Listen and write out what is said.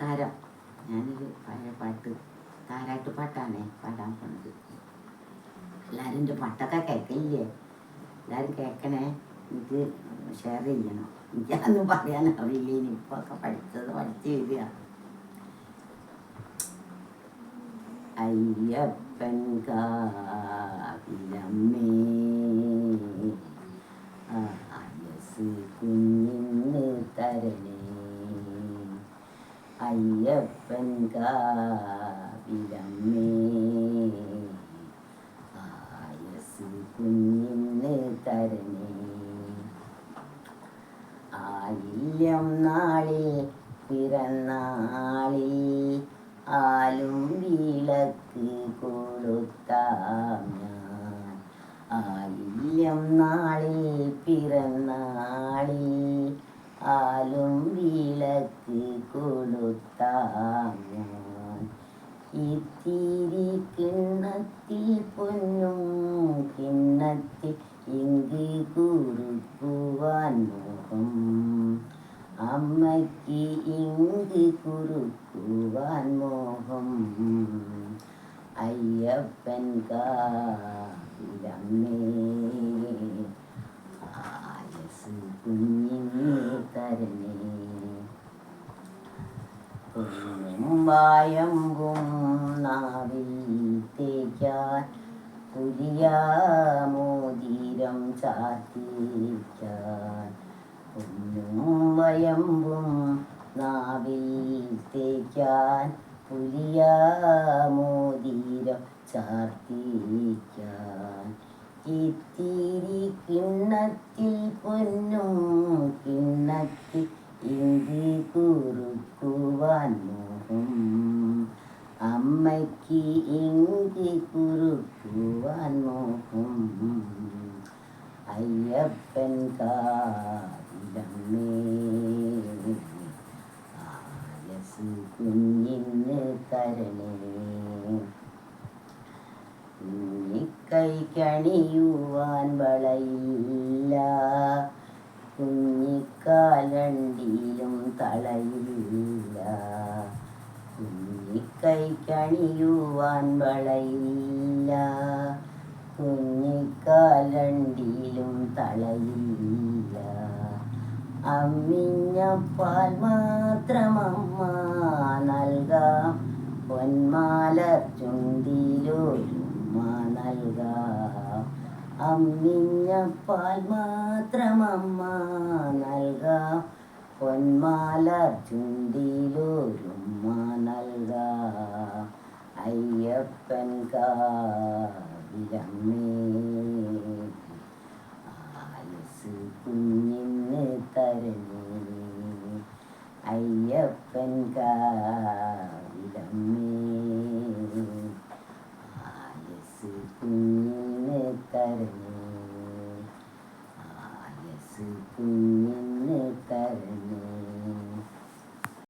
നമസ്കാരം. ഞാനൊരു പഴയ പാട്ട് താരാട്ട് പാട്ടാണേ പാടാൻ പോണത്. എല്ലാവരും എന്റെ പാട്ടൊക്കെ കേൾക്കില്ലേ? എല്ലാവരും കേൾക്കണേ? എനിക്ക് ഷെയർ ചെയ്യണം. എനിക്കതൊന്നും പറയാൻ അറിയില്ല. ഇനിയിപ്പോൾ ഒക്കെ പഠിച്ചത് പഠിച്ച് എഴുതുക. അയ്യപ്പൻ കാവിലമ്മേ ആയസ് കുഞ്ഞിന്ന് തരണേ. അയ്യപ്പൻ കാവിലമ്മേ ആയസ് കുഞ്ഞിന്ന് തരണേ ആയില്യം നാളെ പിറന്നാളി ആലും വിളക്ക് കൊളുത്താം ഞാൻ ആയില്യം നാളെ പിറന്നാളി ആലും വിളക്ക് കൊളുത്താം ഞാൻ ഇത്തിരി കിണ്ണത്തിൽ പൊന്നും കിണ്ണത്തിൽ ഇങ്കി കുറുക്കുവാൻ മോഹം. അമ്മയ്ക്ക് ഇങ്കി കുറുക്കുവാൻ മോഹം. അയ്യപ്പൻ കാവിലമ്മേ ആയസ് കുഞ്ഞിനെ തരണേ. കുമ്പായമ്പും നാവിൽ തേക്കാൻ പുരിയാമോതിരം ചാത്തിക്കാൻ. ഒന്നും വയമ്പും നാവിൽ തേക്കാൻ പുരിയാമോതിരം ചാർത്തിക്കാൻ. ഇത്തിരി കിണ്ണത്തിൽ പൊന്നും ഇങ്കി കുറുക്കുവാൻ മോഹം. അമ്മയ്ക്ക് ഇങ്കി കുറുക്കുവാൻ മോഹം. അയ്യപ്പൻ കാവിലമ്മേ ആയസ് കുഞ്ഞിന് കരണേ കുഞ്ഞിക്കൈ കണിയുവാൻ വളയില്ല. കുഞ്ഞിക്കാലണ്ടിലും തളയില്ല കുഞ്ഞിക്കൈ കണിയുവാൻ വളയില്ല. കുഞ്ഞിക്കാലണ്ടിയിലും തളയില്ല അമ്മിഞ്ഞപ്പാൽ മാത്രമമ്മ നൽകാം. പൊന്മാല ചുണ്ടിലൊരുമ്മ നൽകാം. അമ്മിഞ്ഞ പാൽ മാത്രമമ്മ നൽകാം. പൊന്മാല ചുണ്ടിയിലൊരുമ്മ നൽകാം. അയ്യപ്പൻ കാവിലമ്മേ ആയുസ് കുഞ്ഞിന് തരണേ അയ്യപ്പൻ കാവിലമ്മേ